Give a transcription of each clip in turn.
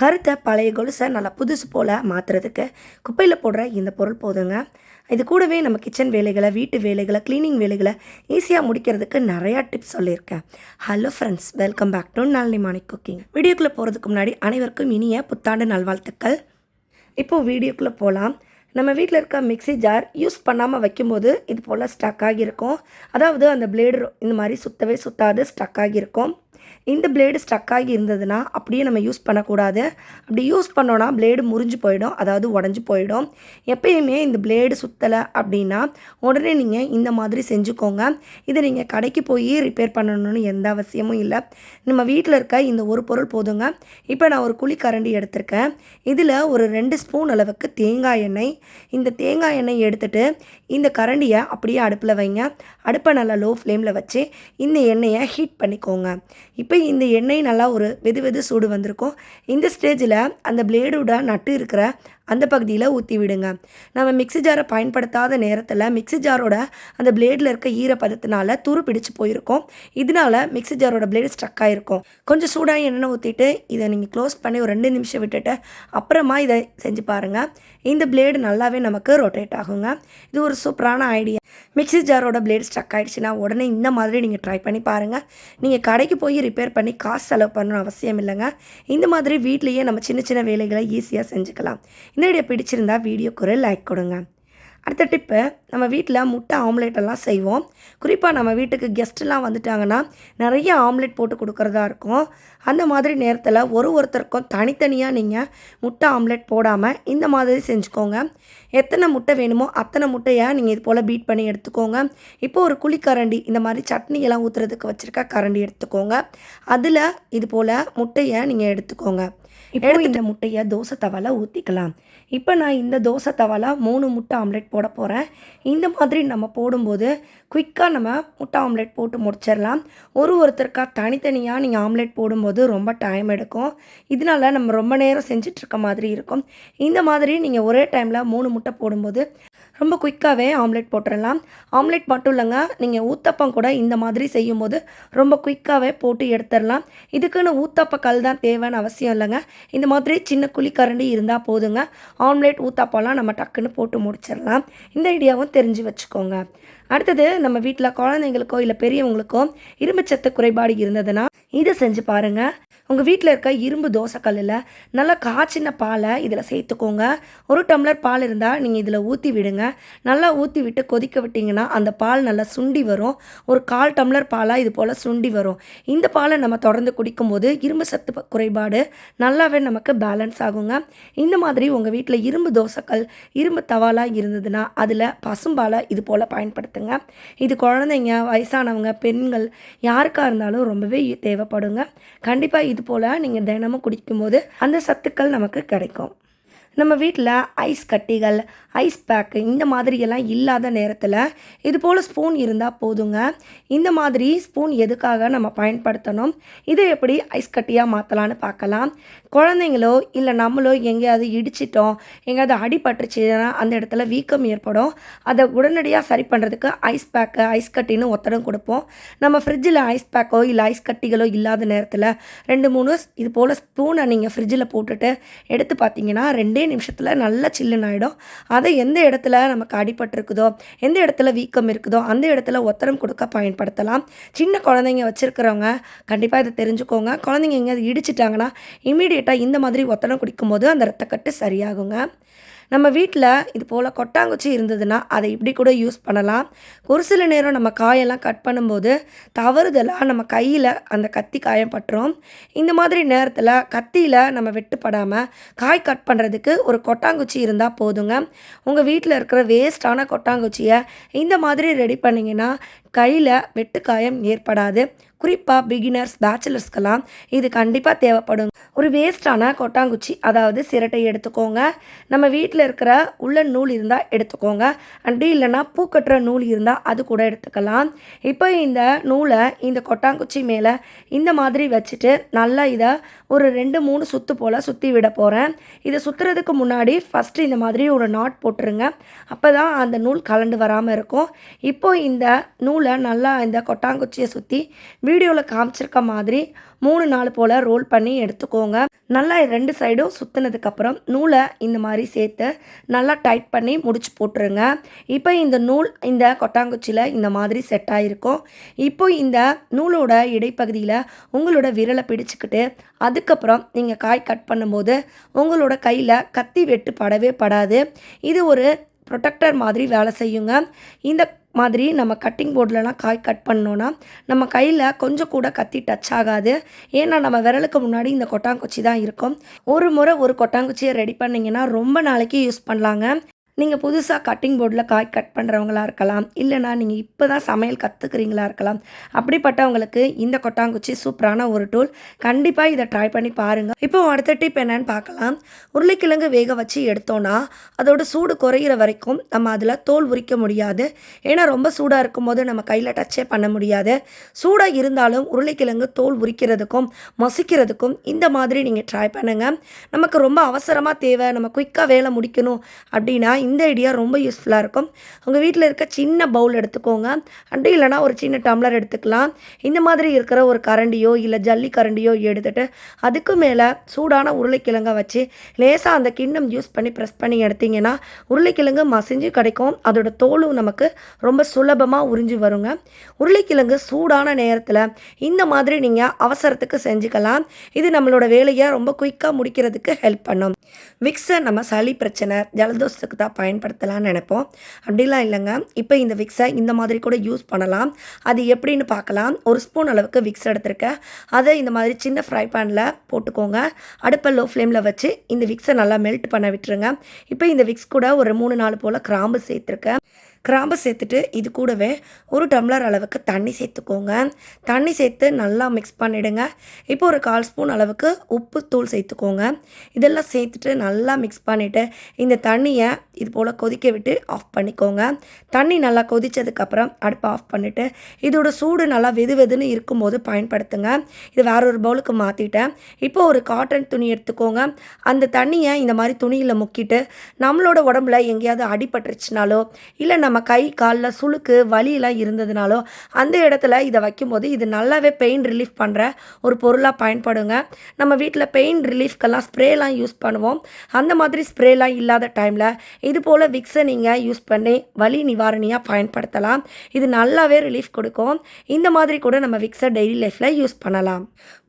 கருத்தை பழைய கொலுசை நல்லா புதுசு போல் மாற்றுறதுக்கு குப்பையில் போடுற இந்த பொருள் போதுங்க. இது கூடவே நம்ம கிச்சன் வேலைகளை வீட்டு வேலைகளை க்ளீனிங் வேலைகளை ஈஸியாக முடிக்கிறதுக்கு நிறையா டிப்ஸ் சொல்லியிருக்கேன். Hello friends welcome back to Nalini morning cooking வீடியோக்குள்ளே போகிறதுக்கு முன்னாடி அனைவருக்கும் இனிய புத்தாண்டு நல்வாழ்த்துக்கள். இப்போது வீடியோக்குள்ளே போகலாம் நம்ம வீட்டில் இருக்க மிக்ஸி ஜார் யூஸ் பண்ணாமல் வைக்கும்போது இது போல் ஸ்டக் ஆகியிருக்கும். அதாவது அந்த பிளேடு இந்த மாதிரி சுத்தவே சுத்தாது ஸ்டக் ஆகியிருக்கும். இந்த பிளேடு ஸ்டக் ஆகி இருந்ததுன்னா அப்படியே நம்ம யூஸ் பண்ணக்கூடாது. அப்படி யூஸ் பண்ணோன்னா பிளேடு முறிஞ்சு போயிடும் அதாவது உடஞ்சி போயிடும். எப்பயுமே இந்த பிளேடு சுத்தலை அப்படின்னா உடனே நீங்கள் இந்த மாதிரி செஞ்சுக்கோங்க. இதை நீங்கள் கடைக்கு போய் ரிப்பேர் பண்ணணும்னு எந்த அவசியமும் இல்லை. நம்ம வீட்டில் இருக்க இந்த ஒரு பொருள் போதுங்க. இப்போ நான் ஒரு குழி கரண்டி எடுத்திருக்கேன். இதில் ஒரு ரெண்டு ஸ்பூன் அளவுக்கு தேங்காய் எண்ணெய். இந்த தேங்காய் எண்ணெய் எடுத்துகிட்டு இந்த கரண்டியை அப்படியே அடுப்பில் வைங்க. அடுப்பை நல்லா லோ ஃப்ளேமில் வச்சு இந்த எண்ணெயை ஹீட் பண்ணிக்கோங்க. இப்போ இந்த எண்ணெய் நல்லா ஒரு வெது வெது சூடு வந்திருக்கும். இந்த ஸ்டேஜில் அந்த பிளேடோட நட்டு இருக்கிற அந்த பகுதியில் ஊற்றி விடுங்க. நம்ம மிக்ஸி ஜாரை பயன்படுத்தாத நேரத்தில் மிக்ஸி ஜாரோட அந்த பிளேடில் இருக்க ஈரப்பதத்தினால துரு பிடிச்சு போயிருக்கும். இதனால மிக்ஸி ஜாரோட பிளேடு ஸ்ட்ரக் ஆகிருக்கும் கொஞ்சம் சூடாக எண்ணெய் ஊற்றிட்டு இதை நீங்கள் க்ளோஸ் பண்ணி ஒரு ரெண்டு நிமிஷம் விட்டுட்டு அப்புறமா இதை செஞ்சு பாருங்கள் இந்த பிளேடு நல்லாவே நமக்கு ரொட்டேட் ஆகுங்க. இது ஒரு சூப்பரான ஐடியா மிக்ஸி ஜாரோட பிளேடு ஸ்ட்ரக் ஆகிடுச்சுன்னா உடனே இந்த மாதிரி நீங்கள் ட்ரை பண்ணி பாருங்கள் நீங்கள் கடைக்கு போய் ரிப்பேர் பண்ணி காசு செலவு பண்ணணும் அவசியம் இல்லைங்க. இந்த மாதிரி வீட்லேயே நம்ம சின்ன சின்ன வேலைகளை ஈஸியாக செஞ்சுக்கலாம். இந்த வீடியோ பிடிச்சிருந்தா வீடியோக்கு ஒரு லைக் கொடுங்க. அடுத்த டிப்பு நம்ம வீட்டில் முட்டை ஆம்லேட் எல்லாம் செய்வோம். குறிப்பாக நம்ம வீட்டுக்கு கெஸ்ட்லாம் வந்துட்டாங்கன்னா நிறைய ஆம்லேட் போட்டு கொடுக்குறதா இருக்கும். அந்த மாதிரி நேரத்தில் ஒரு ஒருத்தருக்கும் தனித்தனியாக நீங்கள் முட்டை ஆம்லேட் போடாமல் இந்த மாதிரி செஞ்சுக்கோங்க. எத்தனை முட்டை வேணுமோ அத்தனை முட்டையை நீங்கள் இது போல் பீட் பண்ணி எடுத்துக்கோங்க. இப்போ ஒரு குழிக்கரண்டி இந்த மாதிரி சட்னி எல்லாம் ஊற்றுறதுக்கு வச்சுருக்க கரண்டி எடுத்துக்கோங்க. அதில் இது போல் முட்டையை நீங்கள் எடுத்துக்கோங்க. இப்போ இந்த முட்டையை தோசை தவால ஊற்றிக்கலாம் இப்போ நான் இந்த தோசை தவால மூணு முட்டை ஆம்லெட் போட போகிறேன் இந்த மாதிரி நம்ம போடும்போது குயிக்காக நம்ம முட்டை ஆம்லெட் போட்டு முடிச்சிடலாம். ஒரு ஒருத்தருக்கா தனித்தனியாக நீங்கள் ஆம்லெட் போடும்போது ரொம்ப டைம் எடுக்கும். இதனால நம்ம ரொம்ப நேரம் செஞ்சிட்ருக்க மாதிரி இருக்கும். இந்த மாதிரி நீங்கள் ஒரே டைமில் மூணு முட்டை போடும்போது ரொம்ப குயிக்காகவே ஆம்லெட் போட்டுடலாம் ஆம்லெட் மட்டும் இல்லைங்க நீங்கள் ஊத்தப்பம் கூட இந்த மாதிரி செய்யும்போது ரொம்ப குயிக்காகவே போட்டு எடுத்துடலாம் இதுக்குன்னு ஊத்தப்ப கல் தான் தேவைன்னு அவசியம் இல்லைங்க. இந்த மாதிரி சின்ன குழிக்கரண்டி இருந்தால் போதுங்க. ஆம்லெட் ஊத்தப்பம்லாம் நம்ம டக்குன்னு போட்டு முடிச்சிடலாம். இந்த ஐடியாவும் தெரிஞ்சு வச்சுக்கோங்க. அடுத்தது நம்ம வீட்டில் குழந்தைங்களுக்கோ இல்லை பெரியவங்களுக்கோ இரும்புச்சத்து குறைபாடு இருந்ததுன்னா இதை செஞ்சு பாருங்கள் உங்கள் வீட்டில் இருக்க இரும்பு தோசைக்கல்லில் நல்லா காய்ச்சின பாலை இதில் சேர்த்துக்கோங்க. ஒரு டம்ளர் பால் இருந்தால் நீங்கள் இதில் ஊற்றி விடுங்க. நல்லா ஊற்றி விட்டு கொதிக்க விட்டிங்கன்னா அந்த பால் நல்லா சுண்டி வரும். ஒரு கால் டம்ளர் பாலாக இது போல் சுண்டி வரும். இந்த பாலை நம்ம தொடர்ந்து குடிக்கும்போது இரும்பு சத்து குறைபாடு நல்லாவே நமக்கு பேலன்ஸ் ஆகுங்க. இந்த மாதிரி உங்கள் வீட்டில் இரும்பு தோசைக்கல் இரும்பு தவாலாக இருந்ததுன்னா அதில் பசும்பாலை இது போல் பயன்படுத்துங்க. இது குழந்தைங்க வயசானவங்க பெண்கள் யாருக்காக இருந்தாலும் ரொம்பவே தேவைப்படுங்க. கண்டிப்பாக இது போல் நீங்கள் தினமும் குடிக்கும்போது அந்த சத்துக்கள் நமக்கு கிடைக்கும். நம்ம வீட்டில் ஐஸ் கட்டிகள் ஐஸ் பேக்கு இந்த மாதிரியெல்லாம் இல்லாத நேரத்தில் இது போல் ஸ்பூன் இருந்தால் போதுங்க. இந்த மாதிரி ஸ்பூன் எதுக்காக நம்ம பயன்படுத்தணும்? இதை எப்படி ஐஸ் கட்டியாக மாற்றலான்னு பார்க்கலாம். குழந்தைங்களோ இல்லை நம்மளோ எங்கேயாவது இடிச்சிட்டோம் எங்கேயாவது அடிபட்டுச்சுன்னா அந்த இடத்துல வீக்கம் ஏற்படும். அதை உடனடியாக சரி பண்ணுறதுக்கு ஐஸ் பேக்கு ஐஸ் கட்டின்னு ஒத்தடம் கொடுப்போம். நம்ம ஃப்ரிட்ஜில் ஐஸ் பேக்கோ இல்லை ஐஸ் கட்டிகளோ இல்லாத நேரத்தில் ரெண்டு மூணு இது போல் ஸ்பூனை நீங்கள் ஃப்ரிட்ஜில் போட்டுட்டு எடுத்து பார்த்தீங்கன்னா ரெண்டே நிமிஷத்தில் நல்லா சில்லுன்னு ஆகிடும் அதை எந்த இடத்துல நமக்கு அடிபட்டிருக்குதோ எந்த இடத்துல வீக்கம் இருக்குதோ அந்த இடத்துல ஒத்தரம் கொடுக்க பயன்படுத்தலாம். சின்ன குழந்தைங்க வச்சுருக்கிறவங்க கண்டிப்பாக இதை தெரிஞ்சுக்கோங்க. குழந்தைங்க எங்கேயாவது இடிச்சிட்டாங்கன்னா இமீடியட்டாக இந்த மாதிரி ஒத்தடம் குடிக்கும்போது அந்த ரத்தக்கட்டு சரியாகுங்க. நம்ம வீட்டில் இது போல் கொட்டாங்குச்சி இருந்ததுன்னா அதை இப்படி கூட யூஸ் பண்ணலாம். ஒரு சில நேரம் நம்ம காயெல்லாம் கட் பண்ணும்போது தவறுதலாக நம்ம கையில் அந்த கத்தி காயம் பட்டுரும். இந்த மாதிரி நேரத்தில் கத்தியில் நம்ம வெட்டுப்படாமல் காய் கட் பண்ணுறதுக்கு ஒரு கொட்டாங்குச்சி இருந்தால் போதுங்க. உங்கள் வீட்டில் இருக்கிற வேஸ்டான கொட்டாங்குச்சியை இந்த மாதிரி ரெடி பண்ணிங்கன்னா கையில் வெட்டுக்காயம் ஏற்படாது. குறிப்பாக பிகினர்ஸ் பேச்சுலர்ஸ்க்கெல்லாம் இது கண்டிப்பாக தேவைப்படும். ஒரு வேஸ்டான கொட்டாங்குச்சி அதாவது சிரட்டை எடுத்துக்கோங்க. நம்ம வீட்டில் இருக்கிற உள்ள நூல் இருந்தால் எடுத்துக்கோங்க. அப்படி இல்லைன்னா பூ கட்டுற நூல் இருந்தால் அது கூட எடுத்துக்கலாம். இப்போ இந்த நூலை இந்த கொட்டாங்குச்சி மேலே இந்த மாதிரி வச்சுட்டு நல்லா இதை ஒரு ரெண்டு மூணு சுத்து போல் சுற்றி விட போகிறேன் இதை சுற்றுறதுக்கு முன்னாடி ஃபஸ்ட்டு இந்த மாதிரி ஒரு நாட் போட்டுருங்க. அப்போ தான் அந்த நூல் கலண்டு வராமல் இருக்கும். இப்போ இந்த நூலை நல்லா இந்த கொட்டாங்குச்சியை சுற்றி வீடியோவில் காமிச்சிருக்க மாதிரி மூணு நாள் போல் ரோல் பண்ணி எடுத்துக்கோங்க. நல்லா ரெண்டு சைடும் சுற்றினதுக்கப்புறம் நூலை இந்த மாதிரி சேர்த்து நல்லா டைட் பண்ணி முடிச்சு போட்டுருங்க. இப்போ இந்த நூல் இந்த கொட்டாங்குச்சியில் இந்த மாதிரி செட் ஆகிருக்கும் இப்போ இந்த நூலோட இடைப்பகுதியில் உங்களோட விரலை பிடிச்சிக்கிட்டு அதுக்கப்புறம் நீங்கள் காய் கட் பண்ணும்போது உங்களோட கையில் கத்தி வெட்டு படவே படாது. இது ஒரு ப்ரொடெக்டர் மாதிரி வேலை செய்யுங்க. இந்த மாதிரி நம்ம கட்டிங் போர்ட்லலாம் காய் கட் பண்ணோன்னா நம்ம கையில் கொஞ்சம் கூட கத்தி டச் ஆகாது. ஏன்னா நம்ம விரலுக்கு முன்னாடி இந்த கொட்டாங்குச்சி தான் இருக்கும். ஒரு முறை ஒரு கொட்டாங்குச்சியை ரெடி பண்ணிங்கன்னா ரொம்ப நாளைக்கு யூஸ் பண்ணலாங்க. நீங்கள் புதுசாக கட்டிங் போர்டில் காய் கட் பண்ணுறவங்களா இருக்கலாம். இல்லைனா நீங்கள் இப்போ தான் சமையல் கற்றுக்குறீங்களா இருக்கலாம். அப்படிப்பட்டவங்களுக்கு இந்த கொட்டாங்குச்சி சூப்பரான ஒரு டூல் கண்டிப்பாக இதை ட்ரை பண்ணி பாருங்கள் இப்போ அடுத்த டிப் என்னன்னு பார்க்கலாம். உருளைக்கிழங்கு வேக வச்சு எடுத்தோன்னா அதோட சூடு குறையிற வரைக்கும் நம்ம அதில் தோல் உரிக்க முடியாது. ஏன்னா ரொம்ப சூடாக இருக்கும்போது நம்ம கையில் டச்சே பண்ண முடியாது. சூடாக இருந்தாலும் உருளைக்கிழங்கு தோல் உரிக்கிறதுக்கும் மசிக்கிறதுக்கும் இந்த மாதிரி நீங்கள் ட்ரை பண்ணுங்கள் நமக்கு ரொம்ப அவசரமாக தேவை. நம்ம குயிக்காக வேலை முடிக்கணும் அப்படின்னா இந்த ஐடியா ரொம்ப யூஸ்ஃபுல்லாக இருக்கும். உங்கள் வீட்டில் இருக்க சின்ன பவுல் எடுத்துக்கோங்க. அப்படி இல்லைனா ஒரு சின்ன டம்ளர் எடுத்துக்கலாம். இந்த மாதிரி இருக்கிற ஒரு கரண்டியோ இல்லை ஜல்லி கரண்டியோ எடுத்துகிட்டு அதுக்கு மேலே சூடான உருளைக்கிழங்கை வச்சு லேசாக அந்த கிண்ணம் யூஸ் பண்ணி ப்ரெஸ் பண்ணி எடுத்திங்கன்னா உருளைக்கிழங்கு மசிஞ்சு கிடைக்கும். அதோட தோலும் நமக்கு ரொம்ப சுலபமாக உறிஞ்சு வருங்க. உருளைக்கிழங்கு சூடான நேரத்தில் இந்த மாதிரி நீங்கள் அவசரத்துக்கு செஞ்சுக்கலாம். இது நம்மளோட வேலையை ரொம்ப குயிக்காக முடிக்கிறதுக்கு ஹெல்ப் பண்ணும். விக்ஸை நம்ம சளி பிரச்சனை ஜலதோஷத்துக்கு தான் பயன்படுத்தலாம்னு நினைப்போம். அப்படிலாம் இல்லைங்க. இப்போ இந்த விக்ஸை இந்த மாதிரி கூட யூஸ் பண்ணலாம். அது எப்படின்னு பார்க்கலாம். ஒரு ஸ்பூன் அளவுக்கு விக்ஸ் எடுத்திருக்கேன். அதை இந்த மாதிரி சின்ன ஃப்ரை பேனில் போட்டுக்கோங்க. அடுப்பை லோ ஃப்ளேமில் வச்சு இந்த விக்ஸை நல்லா மெல்ட் பண்ண விட்டுருங்க. இப்போ இந்த விக்ஸ் கூட ஒரு மூணு நாலு போல் கிராம்பு சேர்த்துருக்கேன். கிராம்பு சேர்த்துட்டு இது கூடவே ஒரு டம்ளர் அளவுக்கு தண்ணி சேர்த்துக்கோங்க. தண்ணி சேர்த்து நல்லா மிக்ஸ் பண்ணிவிடுங்க இப்போ ஒரு கால் ஸ்பூன் அளவுக்கு உப்பு தூள் சேர்த்துக்கோங்க. இதெல்லாம் சேர்த்துட்டு நல்லா மிக்ஸ் பண்ணிவிட்டு இந்த தண்ணியை இது போல் கொதிக்க விட்டு ஆஃப் பண்ணிக்கோங்க. தண்ணி நல்லா கொதித்ததுக்கப்புறம் அடுப்பை ஆஃப் பண்ணிவிட்டு இதோட சூடு நல்லா வெது வெதுன்னு இருக்கும்போது பயன்படுத்துங்க. இது வேற ஒரு பவுலுக்கு மாற்றிட்டேன் இப்போ ஒரு காட்டன் துணி எடுத்துக்கோங்க. அந்த தண்ணியை இந்த மாதிரி துணியில் முக்கிட்டு நம்மளோட உடம்புல எங்கேயாவது அடிபட்டுருச்சுனாலோ இல்லை நம்ம நம்ம கை காலில் சுளுக்கு வலியெல்லாம் இருந்ததுனாலோ அந்த இடத்துல இதை வைக்கும்போது இது நல்லாவே பெயின் ரிலீஃப் பண்ணுற ஒரு பொருளாக பயன்படுங்க. நம்ம வீட்டில் பெயின் ரிலீஃப்க்கெல்லாம் ஸ்ப்ரேலாம் யூஸ் பண்ணுவோம். அந்த மாதிரி ஸ்ப்ரேலாம் இல்லாத டைமில் இது போல் விக்ஸை நீங்கள் யூஸ் பண்ணி வலி நிவாரணியாக பயன்படுத்தலாம். இது நல்லாவே ரிலீஃப் கொடுக்கும். இந்த மாதிரி கூட நம்ம விக்ஸை டெய்லி லைஃப்பில் யூஸ் பண்ணலாம்.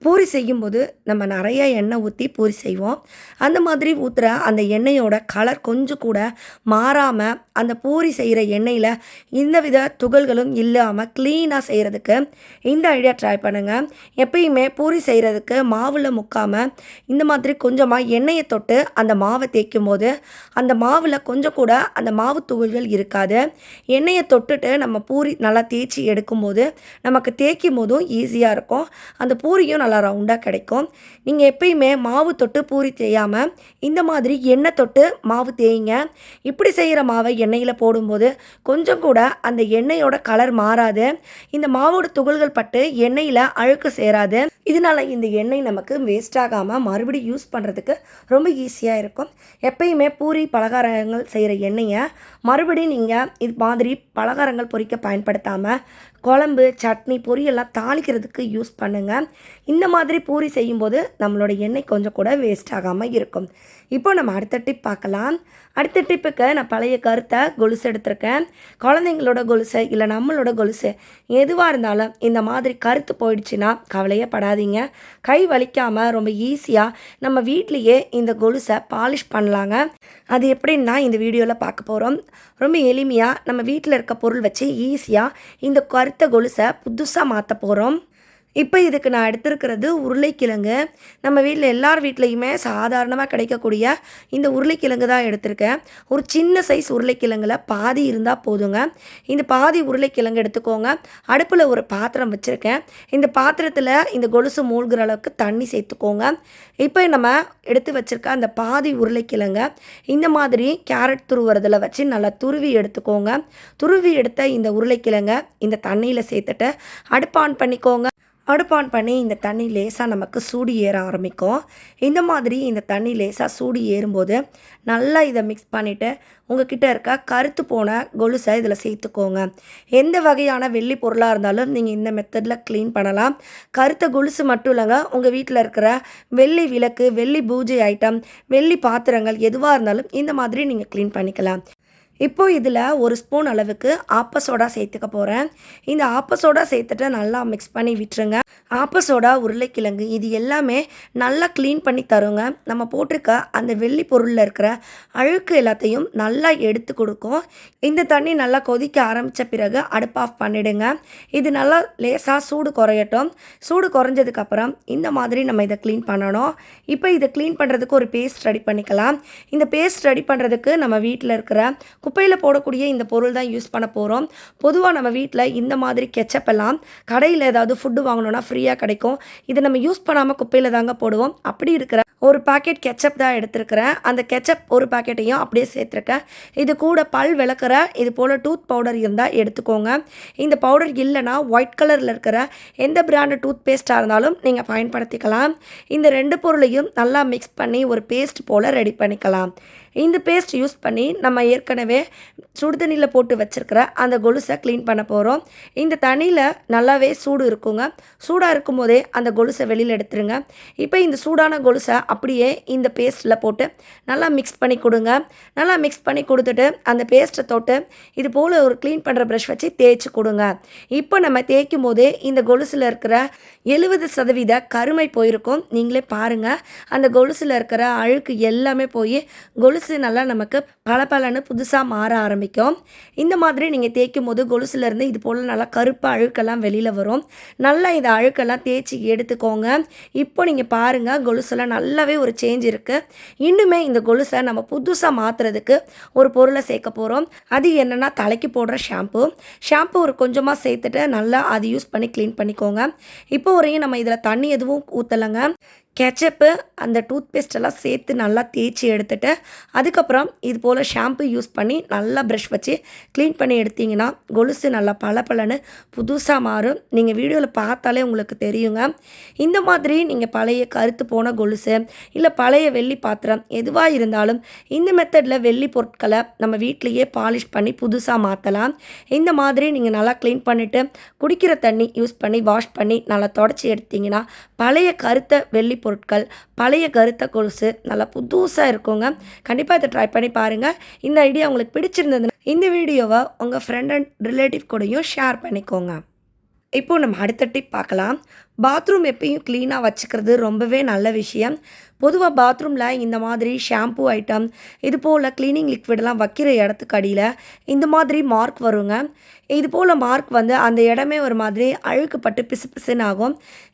பூரி செய்யும்போது நம்ம நிறைய எண்ணெய் ஊற்றி பூரி செய்வோம். அந்த மாதிரி ஊற்றுற அந்த எண்ணெயோட கலர் கொஞ்சம் கூட மாறாமல் அந்த பூரி செய்கிற எண்ணெயில் எந்தவித துகள்களும் இல்லாமல் க்ளீனாக செய்கிறதுக்கு இந்த ஐடியா ட்ரை பண்ணுங்கள் எப்பயுமே பூரி செய்கிறதுக்கு மாவில் முக்காமல் இந்த மாதிரி கொஞ்சமாக எண்ணெயை தொட்டு அந்த மாவை தேய்க்கும் போது அந்த மாவில் கொஞ்சம் கூட அந்த மாவு துகள்கள் இருக்காது. எண்ணெயை தொட்டுட்டு நம்ம பூரி நல்லா தேய்ச்சி எடுக்கும்போது நமக்கு தேய்க்கும் போதும் ஈஸியாக இருக்கும். அந்த பூரியும் நல்லா ரவுண்டாக கிடைக்கும். நீங்கள் எப்பயுமே மாவு தொட்டு பூரி தேயாமல் இந்த மாதிரி எண்ணெய் தொட்டு மாவு தேய்ங்க. இப்படி செய்கிற மாவை எண்ணெயில் போடும்போது கொஞ்சம் கூட அந்த எண்ணெயோட கலர் மாறாது. இந்த மாவோட துகள்கள் பட்டு எண்ணெயில் அழுக்கு சேராது. இதனால் இந்த எண்ணெய் நமக்கு வேஸ்ட் ஆகாமல் மறுபடியும் யூஸ் பண்ணுறதுக்கு ரொம்ப ஈஸியாக இருக்கும். எப்பயுமே பூரி பலகாரங்கள் செய்கிற எண்ணெயை மறுபடியும் நீங்கள் இது மாதிரி பலகாரங்கள் பொரிக்க பயன்படுத்தாமல் குழம்பு சட்னி பொரியெல்லாம் தாளிக்கிறதுக்கு யூஸ் பண்ணுங்கள் இந்த மாதிரி பூரி செய்யும்போது நம்மளோட எண்ணெய் கொஞ்சம் கூட வேஸ்ட் ஆகாமல் இருக்கும். இப்போ நம்ம அடுத்த டிப் பார்க்கலாம். அடுத்த டிப்புக்கு நான் பழைய கருத்தை கொலுசு எடுத்திருக்கேன். குழந்தைங்களோட கொலுசு இல்லை நம்மளோட கொலுசு எதுவாக இருந்தாலும் இந்த மாதிரி கருத்து போயிடுச்சுன்னா கவலையே படாதீங்க. கை வலிக்காமல் ரொம்ப ஈஸியாக நம்ம வீட்லேயே இந்த கொலுசை பாலிஷ் பண்ணலாங்க. அது எப்படின்னா இந்த வீடியோவில் பார்க்க போகிறோம் ரொம்ப எளிமையாக நம்ம வீட்டில் இருக்க பொருள் வச்சு ஈஸியாக இந்த கருத்த கொலுசை புதுசாக மாற்ற போகிறோம் இப்போ இதுக்கு நான் எடுத்திருக்கிறது உருளைக்கிழங்கு. நம்ம வீட்டில் எல்லார் வீட்லேயுமே சாதாரணமாக கிடைக்கக்கூடிய இந்த உருளைக்கிழங்கு தான் எடுத்திருக்கேன். ஒரு சின்ன சைஸ் உருளைக்கிழங்குல பாதி இருந்தால் போதுங்க. இந்த பாதி உருளைக்கிழங்கு எடுத்துக்கோங்க. அடுப்பில் ஒரு பாத்திரம் வச்சுருக்கேன். இந்த பாத்திரத்தில் இந்த கொலுசு மூழ்கிற அளவுக்கு தண்ணி சேர்த்துக்கோங்க. இப்போ நம்ம எடுத்து வச்சுருக்க அந்த பாதி உருளைக்கிழங்க இந்த மாதிரி கேரட் துருவுறதில் வச்சு நல்லா துருவி எடுத்துக்கோங்க. துருவி எடுத்த இந்த உருளைக்கிழங்க இந்த தண்ணியில் சேர்த்துட்டு அடுப்பு ஆன் பண்ணிக்கோங்க. அடுப்பு ஆன் பண்ணி இந்த தண்ணி லேசாக நமக்கு சூடு ஏற ஆரம்பிக்கும். இந்த மாதிரி இந்த தண்ணி லேசாக சூடு ஏறும்போது நல்லா இதை மிக்ஸ் பண்ணிவிட்டு உங்ககிட்ட இருக்க கருத்து போன கொலுசை இதில் சேர்த்துக்கோங்க. எந்த வகையான வெள்ளி பொருளாக இருந்தாலும் நீங்கள் இந்த மெத்தடில் க்ளீன் பண்ணலாம். கருத்த கொலுசு மட்டும் இல்லைங்க உங்கள் வீட்டில் இருக்கிற வெள்ளி விளக்கு வெள்ளி பூஜை ஐட்டம் வெள்ளி பாத்திரங்கள் எதுவாக இருந்தாலும் இந்த மாதிரி நீங்கள் க்ளீன் பண்ணிக்கலாம். இப்போ இதில் ஒரு ஸ்பூன் அளவுக்கு ஆப்ப சோடா சேர்த்துக்க போகிறேன். இந்த ஆப்ப சோடா சேர்த்துட்டு நல்லா மிக்ஸ் பண்ணி விட்டுருங்க. ஆப்ப சோடா உருளைக்கிழங்கு இது எல்லாமே நல்லா க்ளீன் பண்ணி தருங்க. நம்ம போட்டிருக்க அந்த வெள்ளி பொருளில் இருக்கிற அழுக்கு எல்லாத்தையும் நல்லா எடுத்து கொடுக்கும். இந்த தண்ணி நல்லா கொதிக்க ஆரம்பித்த பிறகு அடுப்பு ஆஃப் பண்ணிடுங்க. இது நல்லா லேசாக சூடு குறையட்டும். சூடு குறைஞ்சதுக்கப்புறம் இந்த மாதிரி நம்ம இதை க்ளீன் பண்ணணும். இப்போ இதை க்ளீன் பண்ணுறதுக்கு ஒரு பேஸ்ட் ரெடி பண்ணிக்கலாம். இந்த பேஸ்ட் ரெடி பண்ணுறதுக்கு நம்ம வீட்டில் இருக்கிற குப்பையில் போடக்கூடிய இந்த பொருள் தான் யூஸ் பண்ண போகிறோம் பொதுவாக நம்ம வீட்டில் இந்த மாதிரி கெச்சப் எல்லாம் கடையில் ஏதாவது ஃபுட்டு வாங்கணும்னா ஃப்ரீயாக கிடைக்கும். இதை நம்ம யூஸ் பண்ணாமல் குப்பையில் தாங்க போடுவோம். அப்படி இருக்கிற ஒரு பாக்கெட் கெச்சப் தான் எடுத்திருக்கிறேன். அந்த கெச்சப் ஒரு பாக்கெட்டையும் அப்படியே சேர்த்துருக்கேன். இது கூட பல் விளக்குற இது போல் டூத் பவுடர் இருந்தால் எடுத்துக்கோங்க. இந்த பவுடர் இல்லைன்னா ஒயிட் கலரில் இருக்கிற எந்த பிராண்டு டூத் பேஸ்ட்டாக இருந்தாலும் நீங்கள் பயன்படுத்திக்கலாம். இந்த ரெண்டு பொருளையும் நல்லா மிக்ஸ் பண்ணி ஒரு பேஸ்ட் போல் ரெடி பண்ணிக்கலாம். இந்த பேஸ்ட் யூஸ் பண்ணி நம்ம ஏற்கனவே சுடுதண்ணியில் போட்டு வச்சுருக்கிற அந்த கொலுசை க்ளீன் பண்ண போகிறோம் இந்த தண்ணியில் நல்லாவே சூடு இருக்குங்க. சூடாக இருக்கும்போதே அந்த கொலுசை வெளியில் எடுத்துருங்க. இப்போ இந்த சூடான கொலுசை அப்படியே இந்த பேஸ்ட்டில் போட்டு நல்லா மிக்ஸ் பண்ணி கொடுங்க. நல்லா மிக்ஸ் பண்ணி கொடுத்துட்டு அந்த பேஸ்ட்டை தொட்டு இது போல் ஒரு க்ளீன் பண்ணுற ப்ரஷ் வச்சு தேய்ச்சி கொடுங்க. இப்போ நம்ம தேய்க்கும் போதே இந்த கொலுசில் இருக்கிற எழுபது சதவீத கருமை போயிருக்கும். நீங்களே பாருங்கள் அந்த கொலுசில் இருக்கிற அழுக்கு எல்லாமே போய் கொலுசு கொலுசு நல்லா நமக்கு பளபளன்னு புதுசாக மாற ஆரம்பிக்கும். இந்த மாதிரி நீங்கள் தேய்க்கும் போது கொலுசுலேருந்து இது போல் நல்லா கருப்பு அழுக்கெல்லாம் வெளியில் வரும். நல்லா இந்த அழுக்கெல்லாம் தேய்ச்சி எடுத்துக்கோங்க. இப்போ நீங்கள் பாருங்கள் கொலுசெல்லாம் நல்லாவே ஒரு சேஞ்ச் இருக்குது இன்னுமே இந்த கொலுசை நம்ம புதுசாக மாற்றுறதுக்கு ஒரு பொருளை சேர்க்க போகிறோம் அது என்னென்னா தலைக்கு போடுற ஷாம்பு ஷாம்பு ஒரு கொஞ்சமாக சேர்த்துட்டு நல்லா அது யூஸ் பண்ணி க்ளீன் பண்ணிக்கோங்க. இப்போ வரையும் நம்ம இதில் தண்ணி எதுவும் ஊற்றலைங்க கெச்சப்பு அந்த டூத் பேஸ்ட்டெல்லாம் சேர்த்து நல்லா தேய்ச்சி எடுத்துட்டு அதுக்கப்புறம் இது போல் ஷாம்பு யூஸ் பண்ணி நல்லா ப்ரஷ் வச்சு க்ளீன் பண்ணி எடுத்தீங்கன்னா கொலுசு நல்லா பளபளன்னு புதுசாக மாறும். நீங்கள் வீடியோவில் பார்த்தாலே உங்களுக்கு தெரியுங்க. இந்த மாதிரி நீங்கள் பழைய கருத்து போன கொலுசு இல்லை பழைய வெள்ளி பாத்திரம் எதுவாக இருந்தாலும் இந்த மெத்தடில் வெள்ளி பொருட்களை நம்ம வீட்லேயே பாலிஷ் பண்ணி புதுசாக மாற்றலாம் இந்த மாதிரி நீங்கள் நல்லா க்ளீன் பண்ணிவிட்டு குடிக்கிற தண்ணி யூஸ் பண்ணி வாஷ் பண்ணி நல்லா தொடச்சி எடுத்தீங்கன்னா பழைய கருத்த வெள்ளி பொருட்கள் பழைய கருத்த கொலுசு நல்லா புதுசாக இருக்குங்க. கண்டிப்பாக இதை ட்ரை பண்ணி பாருங்கள் இந்த ஐடியா உங்களுக்கு பிடிச்சிருந்ததுன்னா இந்த வீடியோவை உங்கள் ஃப்ரெண்ட் அண்ட் ரிலேட்டிவ் கூடயும் ஷேர் பண்ணிக்கோங்க. இப்போது நம்ம அடுத்த டிப் பார்க்கலாம். பாத்ரூம் எப்பயும் க்ளீனாக வச்சுக்கிறது ரொம்பவே நல்ல விஷயம். பொதுவாக பாத்ரூமில் இந்த மாதிரி ஷாம்பு ஐட்டம் இது போல் க்ளீனிங் லிக்விடெலாம் வைக்கிற இடத்துக்கு அடியில் இந்த மாதிரி மார்க் வருங்க. இது போல் மார்க் வந்து அந்த இடமே ஒரு மாதிரி அழுக்குப்பட்டு பிசு பிசுன்னு ஆகும்.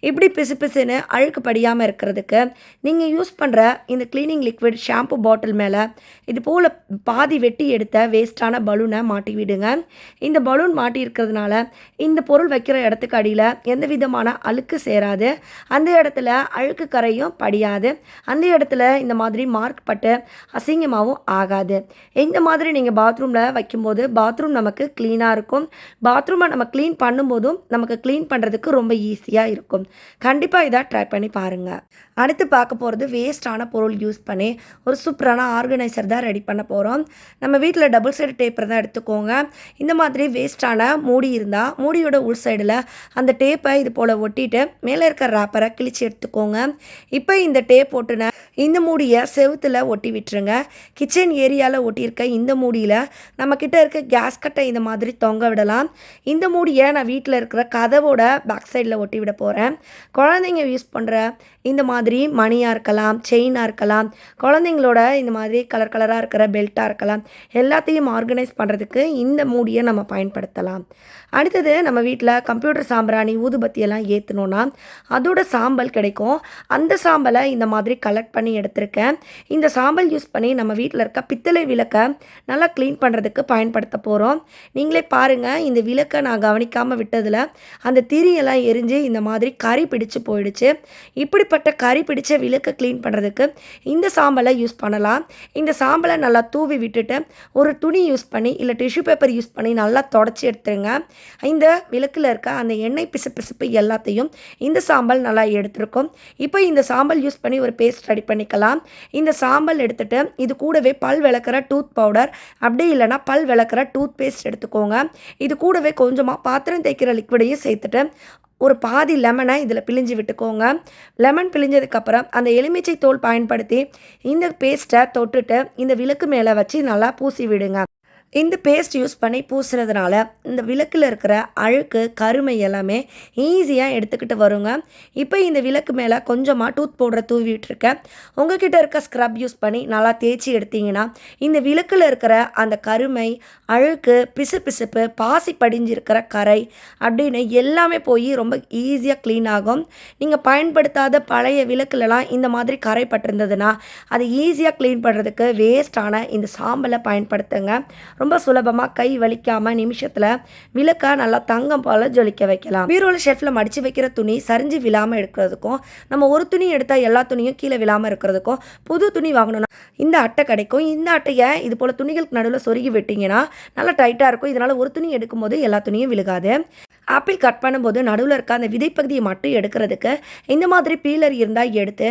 இப்படி பிசு பிசுன்னு அழுக்கு படியாமல் இருக்கிறதுக்கு நீங்கள் யூஸ் பண்ணுற இந்த க்ளீனிங் லிக்விட் ஷாம்பு பாட்டில் மேலே இது போல் பாதி வெட்டி எடுத்த வேஸ்ட்டான பலூனை மாட்டி விடுங்க. இந்த பலூன் மாட்டி இருக்கிறதுனால இந்த பொருள் வைக்கிற இடத்துக்கு அடியில் எந்த விதமான அழுக்கு சேராது. அந்த இடத்துல அழுக்கு கரையும் படியாது. அந்த இடத்துல இந்த மாதிரி மார்க் பட்டு அசிங்கமாகவும் ஆகாது. இந்த மாதிரி நீங்கள் பாத்ரூமில் வைக்கும்போது பாத்ரூம் நமக்கு க்ளீனாக இருக்கும். பாத்ரூமை நம்ம க்ளீன் பண்ணும்போதும் நமக்கு க்ளீன் பண்ணுறதுக்கு ரொம்ப ஈஸியாக இருக்கும். கண்டிப்பாக இதை ட்ரை பண்ணி பாருங்கள் அடுத்து பார்க்க போகிறது வேஸ்டான பொருள் யூஸ் பண்ணி ஒரு சூப்பரான ஆர்கனைசர் தான் ரெடி பண்ண போகிறோம் நம்ம வீட்டில் டபுள் சைடு டேப்பர் தான் எடுத்துக்கோங்க. இந்த மாதிரி வேஸ்டான மூடி இருந்தால் மூடியோட உள் சைடில் அந்த டேப்பை இது போல் ஒட்டிட்டு மேலே இருக்கிற ராப்பரை கிழிச்சு எடுத்துக்கோங்க. இப்போ இந்த டேப் ஒட்டுன இந்த மூடியை செவுத்தில் ஒட்டி விட்டுருங்க. கிச்சன் ஏரியாவில் ஒட்டியிருக்க இந்த மூடியில் நம்மக்கிட்ட இருக்க கேஸ் கட்டை இந்த மாதிரி தொங்க விடலாம். இந்த மூடியை நான் வீட்டில் இருக்கிற கதவோட பேக் சைடில் ஒட்டி விட போகிறேன் குழந்தைங்க யூஸ் பண்ணுற இந்த மாதிரி மணியாக இருக்கலாம் செயினாக இருக்கலாம் குழந்தைங்களோட இந்த மாதிரி கலர் கலராக இருக்கிற பெல்ட்டாக இருக்கலாம் எல்லாத்தையும் ஆர்கனைஸ் பண்ணுறதுக்கு இந்த மூடியை நம்ம பயன்படுத்தலாம். அடுத்தது நம்ம வீட்டில் கம்ப்யூட்டர் சாம்பிராணி ஊதுபத்தியெல்லாம் ஏற்றணுன்னா அதோட சாம்பல் கிடைக்கும். அந்த சாம்பலை இந்த மாதிரி கலெக்ட் பண்ணி எடுத்திருக்கேன். இந்த சாம்பல் யூஸ் பண்ணி நம்ம வீட்டில் இருக்க பித்தளை விளக்கை நல்லா க்ளீன் பண்ணுறதுக்கு பயன்படுத்த போகிறோம் நீங்களே பாருங்கள் இந்த விளக்கை நான் கவனிக்காமல் விட்டதில் அந்த திரியெல்லாம் எரிஞ்சு இந்த மாதிரி கறி பிடிச்சு போயிடுச்சு. இப்படிப்பட்ட கறி பிடிச்ச விளக்கை க்ளீன் பண்ணுறதுக்கு இந்த சாம்பலை யூஸ் பண்ணலாம். இந்த சாம்பலை நல்லா தூவி விட்டுட்டு ஒரு துணி யூஸ் பண்ணி இல்லை டிஷ்யூ பேப்பர் யூஸ் பண்ணி நல்லா தொடச்சி எடுத்துருங்க. இந்த விளக்கில் இருக்க அந்த எண்ணெய் பிசுப்பிசுப்பு எல்லாத்தையும் இந்த சாம்பல் நல்லா எடுத்திருக்கும். இப்போ இந்த சாம்பல் யூஸ் பண்ணி ஒரு பேஸ்ட் ரெடி பண்ணிக்கலாம். இந்த சாம்பல் எடுத்துகிட்டு இது கூடவே பல் விளக்குற டூத் பவுடர் அப்படி இல்லைன்னா பல் விளக்குற டூத் பேஸ்ட் எடுத்துக்கோங்க. இது கூடவே கொஞ்சமாக பாத்திரம் தேய்க்கிற லிக்விடையும் சேர்த்துட்டு ஒரு பாதி லெமனை இதில் பிழிஞ்சு விட்டுக்கோங்க. லெமன் பிழிஞ்சதுக்கப்புறம் அந்த எலுமிச்சை தோல் பயன்படுத்தி இந்த பேஸ்ட்டை தொட்டுட்டு இந்த விளக்கு மேலே வச்சு நல்லா பூசி விடுங்க. இந்த பேஸ்ட் யூஸ் பண்ணி பூசுறதுனால இந்த விளக்கில் இருக்கிற அழுக்கு கருமை எல்லாமே ஈஸியாக எடுத்துக்கிட்டு வருங்க. இப்போ இந்த விளக்கு மேலே கொஞ்சமாக டூத் பவுடரை தூவி விட்டுருக்கேன் உங்ககிட்ட இருக்க ஸ்க்ரப் யூஸ் பண்ணி நல்லா தேய்ச்சி எடுத்தீங்கன்னா இந்த விளக்கில் இருக்கிற அந்த கருமை அழுக்கு பிசு பிசுப்பு பாசி படிஞ்சிருக்கிற கரை அப்படின்னு எல்லாமே போய் ரொம்ப ஈஸியாக க்ளீன் ஆகும். நீங்கள் பயன்படுத்தாத பழைய விளக்குலலாம் இந்த மாதிரி கரை பட்டிருந்ததுன்னா அதை ஈஸியாக க்ளீன் பண்ணுறதுக்கு வேஸ்டான இந்த சாம்பலை பயன்படுத்துங்க. ரொம்ப சுலபமாக கை வலிக்காமல் நிமிஷத்தில் விளக்கா நல்லா தங்கம் போல் ஜொலிக்க வைக்கலாம். பீரோவில் ஷெல்ஃபில் மடித்து வைக்கிற துணி சரிஞ்சு விழாமல் எடுக்கிறதுக்கும் நம்ம ஒரு துணி எடுத்தால் எல்லா துணியும் கீழே விழாமல் இருக்கிறதுக்கும் புது துணி வாங்கணும்னா இந்த அட்டை கிடைக்கும். இந்த அட்டையை இது போல் துணிகளுக்கு நடுவில் சொருகி விட்டிங்கன்னா நல்லா டைட்டாக இருக்கும். இதனால் ஒரு துணி எடுக்கும்போது எல்லா துணியும் விழுகாது. ஆப்பிள் கட் பண்ணும்போது நடுவில் இருக்க அந்த விதைப்பகுதியை மட்டும் எடுக்கிறதுக்கு இந்த மாதிரி பீலர் இருந்தால் எடுத்து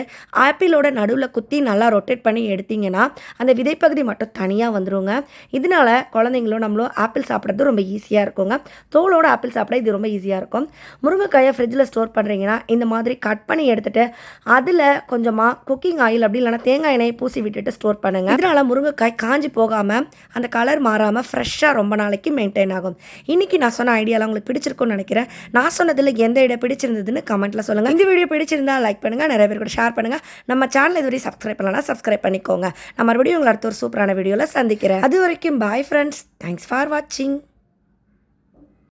ஆப்பிளோட நடுவில் குத்தி நல்லா ரொட்டேட் பண்ணி எடுத்தீங்கன்னா அந்த விதைப்பகுதி மட்டும் தனியாக வந்துருங்க. இதனால குழந்தைங்களும் நம்மளும் ஆப்பிள் சாப்பிட்றது ரொம்ப ஈஸியாக இருக்குங்க. தோலோட ஆப்பிள் சாப்பிட இது ரொம்ப ஈஸியாக இருக்கும். முருங்கைக்காயை ஃப்ரிட்ஜில் ஸ்டோர் பண்ணுறீங்கன்னா இந்த மாதிரி கட் பண்ணி எடுத்துகிட்டு அதில் கொஞ்சமாக குக்கிங் ஆயில் அப்படி இல்லைனா தேங்காய் எண்ணெயை பூசி விட்டுட்டு ஸ்டோர் பண்ணுங்கள் இதனால் முருங்கைக்காய் காஞ்சி போகாமல் அந்த கலர் மாறாமல் ஃப்ரெஷ்ஷாக ரொம்ப நாளைக்கு மெயின்டைன் ஆகும். இன்றைக்கி நான் சொன்ன ஐடியாலாம் உங்களுக்கு பிடிச்சிருக்கும்னு நினைக்கிறேன். நான் சொன்னதில் எந்த இடம் பிடிச்சிருந்ததுன்னு கமெண்ட்டில் சொல்லுங்கள் இந்த வீடியோ பிடிச்சிருந்தா லைக் பண்ணுங்கள் நிறைய பேர் கூட ஷேர் பண்ணுங்கள் நம்ம சேனல் இதுவரை சப்ஸ்கிரைப் பண்ணலாம் சப்ஸ்கிரைப் பண்ணிக்கோங்க. நான் மறுபடியும் உங்களை அடுத்த ஒரு சூப்பரான வீடியோவில் சந்திக்கிறேன். அது வரைக்கும் பாய் ஃப்ரெண்ட்ஸ் தேங்க்ஸ் ஃபார் வாட்சிங்